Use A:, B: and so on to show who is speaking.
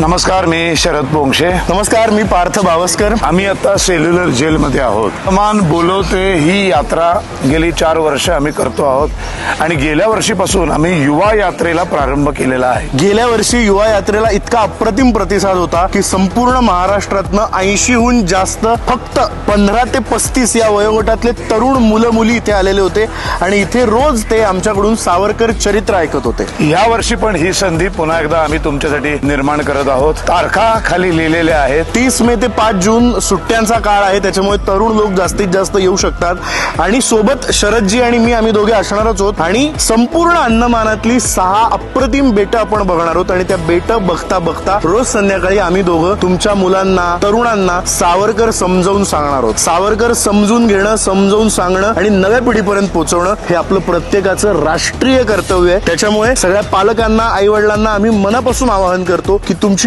A: नमस्कार मी शरद पोंक्षे
B: नमस्कार मी पार्थ बावस्कर.
A: आम्ही आता सेल्युलर जेलमध्ये आहोत. मान बोलवते ही यात्रा गेली चार वर्ष आम्ही करतो आहोत. आणि गेल्या वर्षीपासून आम्ही युवा यात्रेला प्रारंभ केलेला आहे.
B: गेल्या वर्षी युवा यात्रेला इतका अप्रतिम प्रतिसाद होता की संपूर्ण महाराष्ट्रातनं ऐंशीहून जास्त फक्त पंधरा ते पस्तीस या वयोगटातले तरुण मुलं मुली इथे आलेले होते. आणि इथे रोज ते आमच्याकडून सावरकर चरित्र ऐकत होते.
A: या वर्षी पण ही संधी पुन्हा एकदा आम्ही तुमच्यासाठी निर्माण करत आहोत. तारखा खाली लिहिलेल्या आहेत.
B: तीस मे ते पाच जून सुट्ट्यांचा काळ आहे. त्याच्यामुळे तरुण लोक जास्तीत जास्त येऊ शकतात. आणि सोबत शरदजी आणि मी आम्ही दोघे असणारच आहोत. आणि संपूर्ण अन्नमानातली सहा अप्रतिम बेट आपण बघणार आहोत. आणि त्या बेट बघता बघता रोज संध्याकाळी आम्ही दोघं तुमच्या मुलांना तरुणांना सावरकर समजावून सांगणार आहोत. सावरकर समजून घेणं समजावून सांगणं आणि नव्या पिढीपर्यंत पोहोचवणं हे आपलं प्रत्येकाचं राष्ट्रीय कर्तव्य आहे. त्याच्यामुळे सगळ्या पालकांना आई वडिलांना आम्ही मनापासून आवाहन करतो की तुमच्या